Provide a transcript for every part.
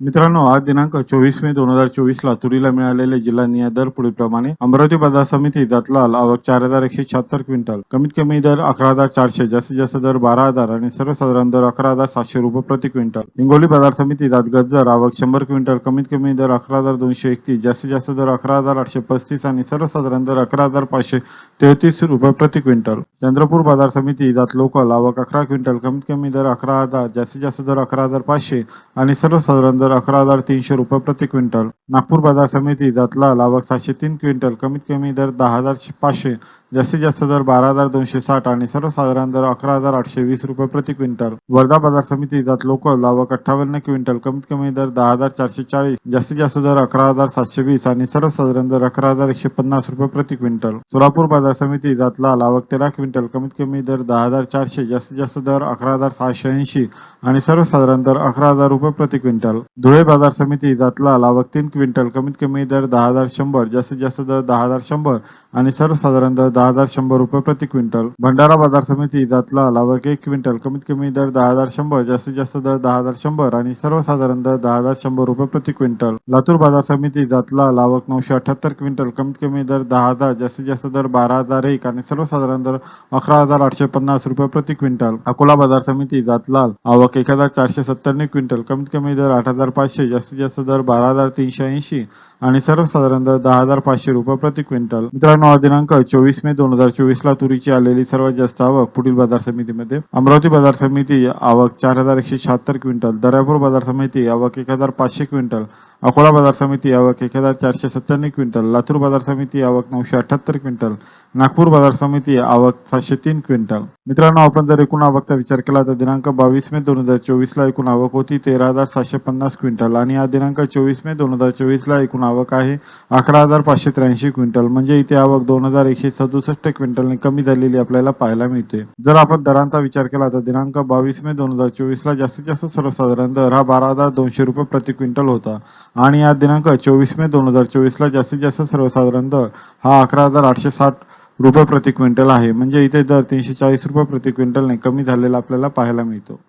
मित्रांनो आज दिनांक चोवीस मे दोन हजार चोवीस ला तुरीला मिळालेले जिल्हा निहाय दर पुढील प्रमाणे अमरावती बाजार समिती जातलाल आवक चार हजार एकशे शहात्तर क्विंटल. कमीत कमी दर अकरा हजार चारशे जास्तीत जास्त दर बारा हजार आणि सर्वसाधारण दर अकरा हजार सातशे रुपये प्रति क्विंटल. हिंगोली बाजार समिती जात गजर आवक शंभर क्विंटल कमीत कमी दर अकरा हजार दोनशे एकतीस जास्तीत जास्त दर अकरा हजार आठशे पस्तीस आणि सर्वसाधारण दर अकरा हजार पाचशे तेहतीस रुपये प्रति क्विंटल. चंद्रपूर बाजार समिती जात लोकल आवक अकरा क्विंटल कमीत कमी दर अकरा हजार जास्तीत जास्त दर अकरा हजार पाचशे आणि सर्वसाधारण दर अकरा हजार तीनशे रुपये प्रति क्विंटल. नागपूर बाजार समिती जातला लावक सातशे तीन क्विंटल कमीत कमी दर दहा हजार पाचशे जास्तीत जास्त दर बारा हजार दोनशे साठ आणि सर्वसाधारण दर अकरा हजार आठशे वीस रुपये प्रति क्विंटल. वर्धा बाजार समिती जात लोकल आवक अठ्ठावन्न क्विंटल कमीत कमी दर दहा हजार चारशे चाळीस जास्तीत जास्त दर अकरा हजार सातशे वीस आणि सर्वसाधारण दर अकरा हजार एकशे पन्नास रुपये प्रति क्विंटल. सोलापूर बाजार समिती जात लाल आवक तेरा क्विंटल कमीत कमी दर दहा हजार चारशे जास्तीत जास्त दर अकरा हजार सहाशे ऐंशी आणि सर्वसाधारण दर अकरा हजार रुपये प्रति क्विंटल. धुळे बाजार समिती जात लाल आवक तीन क्विंटल कमीत कमी दर दहा हजार शंभर जास्तीत जास्त दर दहा हजार शंभर आणि सर्वसाधारण दर दहा हजार शंभर रुपये प्रति क्विंटल. भंडारा बाजार समिती जातला लावक एक क्विंटल. कमीत कमी दर दहा हजार शंभर जास्तीत जास्त दर दहा हजार शंभर आणि सर्वसाधारण दर दहा हजार शंभर रुपये प्रति क्विंटल. लातूर बाजार समिती जातला लावक नऊशे अठ्याहत्तर क्विंटल. कमीत कमी दर दहा हजार जास्तीत जास्त दर बारा हजार एक आणि सर्वसाधारण दर अकरा हजार आठशे पन्नास रुपये प्रति क्विंटल. अकोला बाजार समिती जातलाल आवक एक हजार चारशे सत्त्याण्णव क्विंटल. कमीत कमी दर आठ हजार पाचशे जास्तीत जास्त दर बारा हजार तीनशे ऐंशी आणि सर्वसाधारण दर दहा हजार पाचशे रुपये प्रति क्विंटल. मित्रांनो दिनांक चोवीस मे दोन हजार चोवीस ला तुरीची आलेली सर्वात जास्त आवक पुढील बाजार समितीमध्ये. अमरावती बाजार समिती आवक चार हजार एकशे शहात्तर क्विंटल. दर्यापूर बाजार समिती आवक एक हजार पाचशे क्विंटल. अकोला बाजार समिती आवक एक हजार चारशे सत्त्याण्णव क्विंटल. लातूर बाजार समिती आवक नऊशे अठ्याहत्तर क्विंटल. नागपूर बाजार समिती आवक सातशे तीन क्विंटल. मित्रांनो आपण जर एकूण आवकचा विचार केला तर दिनांक बावीस मे दोन हजार चोवीस ला एकूण आवक होती तेरा हजार सातशे पन्नास क्विंटल आणि आज दिनांक चोवीस मे दोन हजार चोवीस ला एकूण आवक आहे अकरा हजार पाचशे त्र्याऐंशी क्विंटल. म्हणजे इथे आवक दोन हजार एकशे सदुसष्ट क्विंटलने कमी झालेली आपल्याला पाहायला मिळते. जर आपण दरांचा विचार केला तर दिनांक बावीस मे दोन हजार चोवीस ला जास्तीत जास्त सर्वसाधारण दर हा बारा हजार दोनशे रुपये प्रति क्विंटल होता आणि आज दिनांक चोवीस मे दोन हजार चोवीस ला जास्तीत जास्त सर्वसाधारण दर हा अकरा हजार आठशे साठ रुपये प्रति क्विंटल आहे. म्हणजे इथे दर तीनशे चाळीस रुपये प्रति क्विंटलने कमी झालेला आपल्याला पाहायला मिळतो.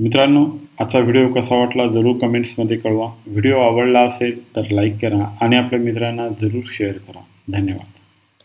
मित्रांनो आजचा व्हिडिओ कसा वाटला जरूर कमेंट्समध्ये कळवा. व्हिडिओ आवडला असेल तर लाईक करा आणि आपल्या मित्रांना जरूर शेअर करा. धन्यवाद.